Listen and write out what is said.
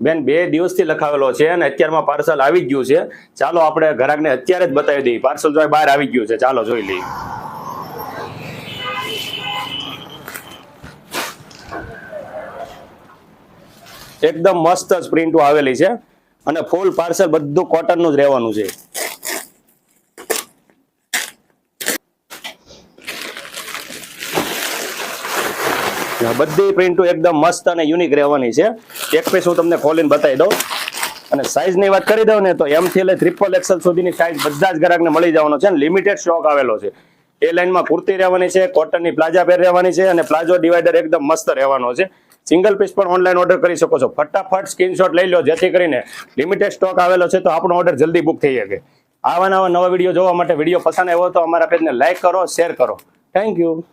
બેન, બે દિવસથી લખાવેલો છે અને અત્યારમાં પાર્સલ આવી ગયું છે. ચાલો આપણે ઘરાકને અત્યારે જ બતાવી દઈએ. પાર્સલ જો બહાર આવી ગયું છે, ચાલો જોઈ લઈએ. એકદમ મસ્ત જ પ્રિન્ટો આવેલી છે અને ફૂલ પાર્સલ બધું કોટનનું જ રહેવાનું છે. બધી પ્રિન્ટો એકદમ મસ્ત અને યુનિક રહેવાની છે. એક પીસ હું તમને ખોલીને બતાવી દઉં. અને સાઇઝની વાત કરી દઉં ને તો એમ થી લઈ ટ્રિપલ એક્સેલ સુધીની સાઈઝ બધા જ ગ્રાહકને મળી જવાનો છે અને લિમિટેડ સ્ટોક આવેલો છે. એ લાઈનમાં કુર્તી રહેવાની છે કોટનની પ્લાઝા પેર રહેવાની છે અને પ્લાઝો ડિવાઈડર એકદમ મસ્ત રહેવાનો છે. સિંગલ પીસ પણ ઓનલાઈન ઓર્ડર કરી શકો છો. ફટાફટ સ્ક્રીનશોટ લઈ લો, જેથી કરીને લિમિટેડ સ્ટોક આવેલો છે તો આપણો ઓર્ડર જલ્દી બુક થઈ શકે. આવા નવા નવા વીડિયો જોવા માટે વીડિયો પસંદ આવ્યો તો અમારા પેજને લાઇક કરો શેર કરો. Thank you